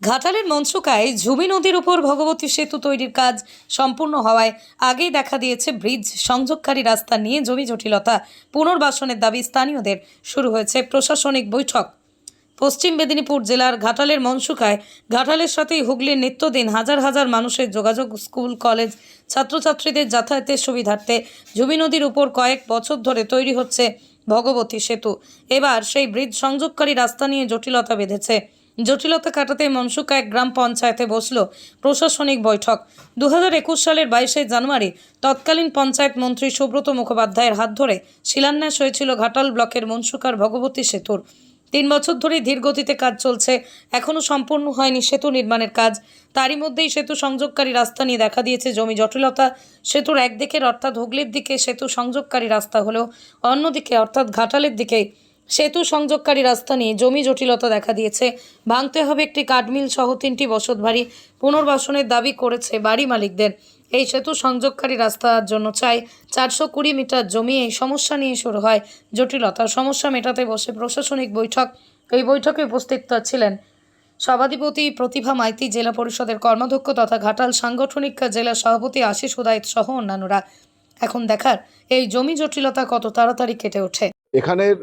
ঘাটালের মনসুকায় ঝুমি নদীর উপর ভগবতী সেতু তৈরির কাজ সম্পূর্ণ হওয়ায় আগেই দেখা দিয়েছে ব্রিজ সংযোগকারী রাস্তা নিয়ে জমি জটিলতা। পুনর্বাসনের দাবি স্থানীয়দের। শুরু হয়েছে প্রশাসনিক বৈঠক। পশ্চিম মেদিনীপুর জেলার ঘাটালের মনসুকায় ঘাটালের সাথেই হুগলির নিত্যদিন হাজার হাজার মানুষের যোগাযোগ, স্কুল, কলেজ, ছাত্রছাত্রীদের যাতায়াতের সুবিধার্থে ঝুমি নদীর উপর কয়েক বছর ধরে তৈরি হচ্ছে ভগবতী সেতু। এবার সেই ব্রিজ সংযোগকারী রাস্তা নিয়ে জটিলতা বেঁধেছে। জটিলতা কাটাতে মনসুকা এক গ্রাম পঞ্চায়েতে বসল। প্রশাসনিক বৈঠক। দু হাজার একুশ সালের বাইশে জানুয়ারি তৎকালীন পঞ্চায়েত মন্ত্রী সুব্রত মুখোপাধ্যায়ের হাত ধরে শিলান্যাস হয়েছিল ঘাটাল ব্লকের মনসুকার ভগবতী সেতুর। তিন বছর ধরে ধীর গতিতে কাজ চলছে। এখনও সম্পূর্ণ হয়নি সেতু নির্মাণের কাজ। তারই মধ্যেই সেতু সংযোগকারী রাস্তা নিয়ে দেখা দিয়েছে জমি জটিলতা। সেতুর একদিকের অর্থাৎ হুগলির দিকে সেতু সংযোগকারী রাস্তা হলেও অন্যদিকে অর্থাৎ ঘাটালের দিকে সেতু সংযোগকারী রাস্তা নিয়ে জমি জটিলতা দেখা দিয়েছে। ভাঙতে হবে একটি কাঠমিল সহ তিনটি বসতবাড়ি পুনর্বাসনের দাবি করেছে বাড়ি মালিকদের। এই সেতু সংযোগকারী রাস্তার জন্য চাই চারশো কুড়ি মিটার জমি। এই সমস্যা নিয়ে শুরু হয় জটিলতা। সমস্যা মেটাতে বসে প্রশাসনিক বৈঠক। এই বৈঠকে উপস্থিত ছিলেন সভাধিপতি প্রতিভা মাইতি, জেলা পরিষদের কর্মাধ্যক্ষ তথা ঘাটাল সাংগঠনিক জেলা সভাপতি আশিস উদায়ত সহ অন্যান্যরা। এখন দেখার এই জমি জটিলতা কত তাড়াতাড়ি কেটে ওঠে। এখানের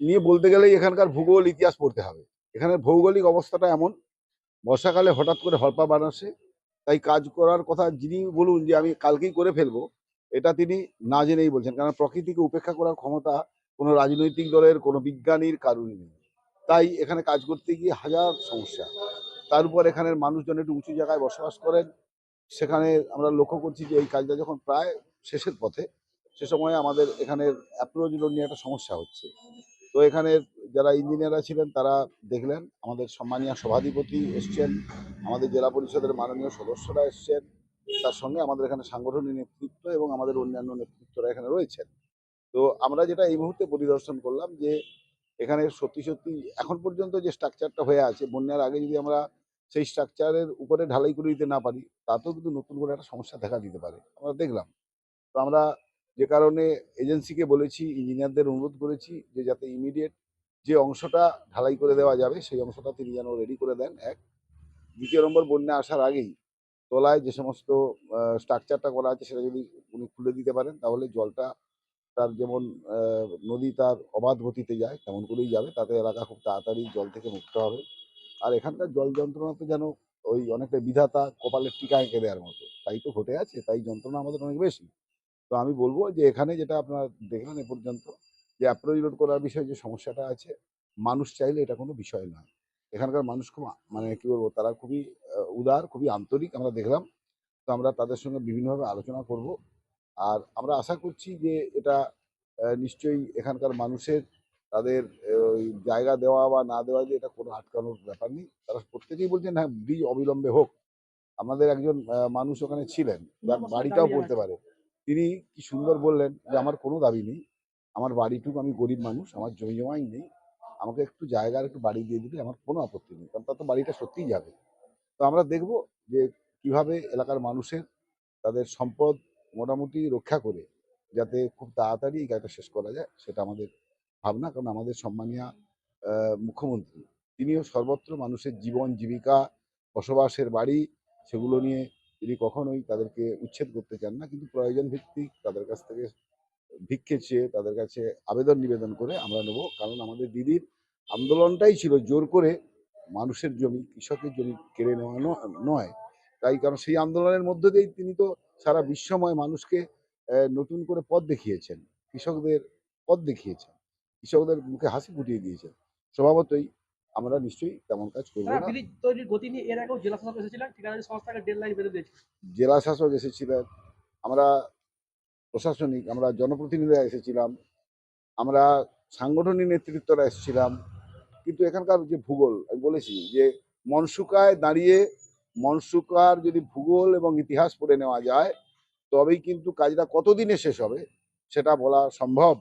নিয়ে বলতে গেলেই এখানকার ভূগোল, ইতিহাস পড়তে হবে। এখানে ভৌগোলিক অবস্থাটা এমন, বর্ষাকালে হঠাৎ করে হরপা বানাসে, তাই কাজ করার কথা যিনি বলুন যে আমি কালকেই করে ফেলব, এটা তিনি না জেনেই বলছেন। কারণ প্রকৃতিকে উপেক্ষা করার ক্ষমতা কোনো রাজনৈতিক দলের, কোনো বিজ্ঞানীর কারণই নেই। তাই এখানে কাজ করতে গিয়ে হাজার সমস্যা। তার উপর এখানের মানুষজন একটু উঁচু জায়গায় বসবাস করেন। সেখানে আমরা লক্ষ্য করছি যে এই কাজটা যখন প্রায় শেষের পথে, সে সময় আমাদের এখানের অ্যাপ্রোচ নিয়ে একটা সমস্যা হচ্ছে। তো এখানের যারা ইঞ্জিনিয়াররা ছিলেন তারা দেখলেন আমাদের সম্মানীয় সভাধিপতি এসছেন, আমাদের জেলা পরিষদের মাননীয় সদস্যরা এসছেন, তার সঙ্গে আমাদের এখানে সাংগঠনিক নেতৃত্ব এবং আমাদের অন্যান্য নেতৃত্বরা এখানে রয়েছেন। তো আমরা যেটা এই মুহূর্তে পরিদর্শন করলাম যে এখানে সত্যি সত্যি এখন পর্যন্ত যে স্ট্রাকচারটা হয়ে আছে, বন্যার আগে যদি আমরা সেই স্ট্রাকচারের উপরে ঢালাই করে দিতে না পারি, তাতেও কিন্তু নতুন করে একটা সমস্যা দেখা দিতে পারে। আমরা দেখলাম। তো আমরা যে কারণে এজেন্সিকে বলেছি, ইঞ্জিনিয়ারদের অনুরোধ করেছি যে যাতে ইমিডিয়েট যে অংশটা ঢালাই করে দেওয়া যাবে, সেই অংশটা তিনি যেন রেডি করে দেন, এক। দ্বিতীয় নম্বর, বন্যা আসার আগেই তলায় যে সমস্ত স্ট্রাকচারটা করা আছে, সেটা যদি উনি খুলে দিতে পারেন, তাহলে জলটা তার যেমন নদী তার অবাধ গতিতে যায়, তেমন করেই যাবে। তাতে এলাকা খুব তাড়াতাড়ি জল থেকে মুক্ত হবে। আর এখানকার জল যন্ত্রণা তো যেন ওই অনেকটা বিধাতা কপালের টিকা এঁকে দেওয়ার মতো। তাই তো ঘটে আছে, তাই যন্ত্রণা আমাদের অনেক বেশি। তো আমি বলব যে এখানে যেটা আপনারা দেখলেন এ পর্যন্ত যে অ্যাপ্রোচ রোড করার বিষয়ে যে সমস্যাটা আছে মানুষ চাইলে এটা কোনো বিষয় নয়। এখানকার মানুষ খুব মানে কি বলব তারা খুবই উদার খুবই আন্তরিক আমরা দেখলাম। তো আমরা তাদের সঙ্গে বিভিন্নভাবে আলোচনা করব। আর আমরা আশা করছি যে এটা নিশ্চয়ই এখানকার মানুষের তাদের ওই জায়গা দেওয়া বা না দেওয়া যে এটা কোনো আটকানোর ব্যাপার নেই। তারা প্রত্যেকেই বলছেন হ্যাঁ ব্রিজ অবিলম্বে হোক। আমাদের একজন মানুষ ওখানে ছিলেন যার বাড়িটাও পড়তে পারে। তিনি কি সুন্দর বললেন যে, আমার কোনো দাবি নেই। আমার বাড়িটুকু আমি গরিব মানুষ, আমার জমি জমাই নেই। আমাকে একটু জায়গার একটু বাড়ি দিয়ে দিলে আমার কোনো আপত্তি নেই। কারণ তার তো বাড়িটা সত্যিই যাবে। তো আমরা দেখব যে, কীভাবে এলাকার মানুষের তাদের সম্পদ মোটামুটি রক্ষা করে, যাতে খুব তাড়াতাড়ি এই কাজটা শেষ করা যায়, সেটা আমাদের ভাবনা। কারণ আমাদের সম্মানীয় মুখ্যমন্ত্রী, তিনিও সর্বত্র মানুষের জীবন, জীবিকা, বসবাসের বাড়ি, সেগুলো নিয়ে তিনি কখনোই তাদেরকে উচ্ছেদ করতে চান না, কিন্তু প্রয়োজন ভিত্তিক তাদের কাছ থেকে ভিক্ষে চেয়ে তাদের কাছে আবেদন নিবেদন করে আমরা নেব। কারণ আমাদের দিদির আন্দোলনটাই ছিল জোর করে মানুষের জমি, কৃষকের জমি কেড়ে নেওয়া নয়। তাই কারণ সেই আন্দোলনের মধ্য দিয়েই তিনি তো সারা বিশ্বময় মানুষকে নতুন করে পথ দেখিয়েছেন, কৃষকদের পথ দেখিয়েছেন, কৃষকদের মুখে হাসি ফুটিয়ে দিয়েছেন। স্বভাবতই আমরা নিশ্চয়ই তেমন কাজ করব না। তৈরির গতি নিয়ে এর আগেও জেলা শাসক এসেছিলেন ঠিকাদারি সংস্থাকে ডেডলাইন বেঁধে দিয়েছে। জেলা শাসক এসেছিলেন আমরা প্রশাসনিক আমরা জনপ্রতিনিধিরা এসেছিলাম আমরা সাংগঠনিক নেতৃত্বরা এসেছিলাম। কিন্তু এখানকার যে ভূগোল আমি বলেছি যে মনসুকায় দাঁড়িয়ে মনসুকার যদি ভূগোল এবং ইতিহাস পড়ে নেওয়া যায় তবেই কিন্তু কাজটা কতদিনে শেষ হবে সেটা বলা সম্ভব।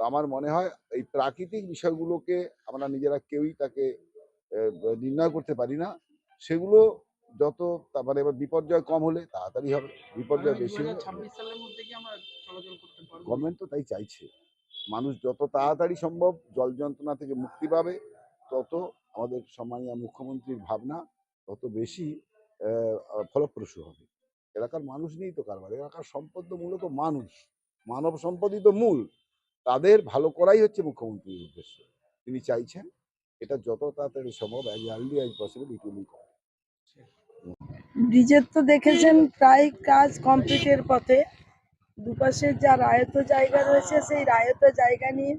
তো আমার মনে হয় এই প্রাকৃতিক বিষয়গুলোকে আমরা নিজেরা কেউই তাকে নির্ণয় করতে পারি না। সেগুলো যত তারপরে এবার বিপর্যয় কম হলে তাড়াতাড়ি হবে বিপর্যয় বেশি হলে গভর্নমেন্ট তো তাই চাইছে। মানুষ যত তাড়াতাড়ি সম্ভব জল যন্ত্রণা থেকে মুক্তি পাবে তত আমাদের সম্মানীয় মুখ্যমন্ত্রীর ভাবনা তত বেশি ফলপ্রসূ হবে। এলাকার মানুষ নিয়েই তো কারবার এলাকার সম্পদ তো মূলত মানুষ। মানব সম্পদই তো মূল। তাদের ভালো করাই হচ্ছে মুখ্যমন্ত্রীর উদ্দেশ্য। তিনি চাইছেন এটা যত তাড়াতাড়ি সম্ভব as early as possible it will ব্রিজের তো দেখেছেন প্রায় কাজ কমপ্লিটের পথে। দুপাশে যা রায়ত জায়গা রয়েছে সেই রায়ত জায়গা নিয়ে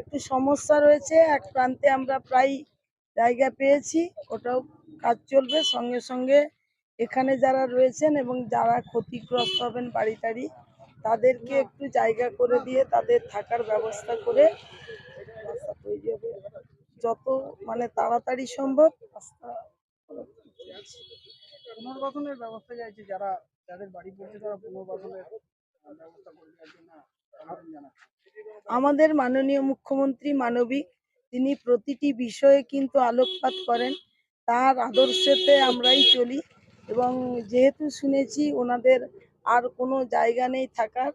একটু সমস্যা রয়েছে। এক প্রান্তে আমরা প্রায় জায়গা পেয়েছি, ওটাও কাজ চলবে। সঙ্গে সঙ্গে এখানে যারা রয়েছেন এবং যারা ক্ষতিগ্রস্ত হবেন বাড়ি টাড়ি তাদেরকে একটু জায়গা করে দিয়ে তাদের থাকার ব্যবস্থা করে রাস্তা তৈরি হবে। যত মানে তাড়াতাড়ি সম্ভব রাস্তা পুনর্বাসনের ব্যবস্থা চাইছে যারা যাদের বাড়ি পড়ছে তারা পুনর্বাসনের ব্যবস্থা করে জন্য আমাদের মাননীয় মুখ্যমন্ত্রী মানবিক তিনি প্রতিটি বিষয়ে কিন্তু আলোকপাত করেন। তার আদর্শেতে আমরাই চলি এবং যেহেতু শুনেছি ওনাদের আর কোনো জায়গা নেই থাকার।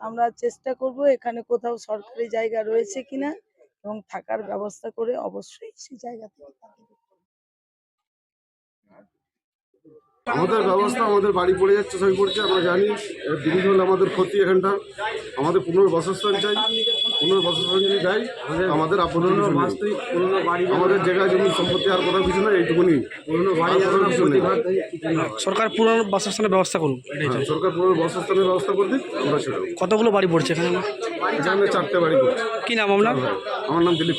আমরা চেষ্টা করব এখানে কোথাও সরকারি জায়গা রয়েছে কিনা এবং থাকার ব্যবস্থা করে অবশ্যই সেই জায়গা থেকে তাদের আমাদের ব্যবস্থা আমাদের বাড়ি পড়ে যাচ্ছে সবই পড়ছে আমরা জানি। ব্রিজ হলে আমাদের ক্ষতি এখানটা। আমাদের পুনর্বাসস্থান চাই। পুনর্বাসস্থান যদি দেয় আমাদের আপত্তি। আমাদের জায়গায় জমি সম্পত্তি আর কোথাও কিছু নেই এইটুকুনি সরকার পুনর বাসস্থানের ব্যবস্থা করুন চাই। হ্যাঁ, সরকার পুনর্বাসস্থানের ব্যবস্থা করে দিক আমরা কতগুলো বাড়ি পড়ছে এখানে? এখানে চারটে বাড়ি করছে কি নাম আপনার? আমার নাম দিলীপ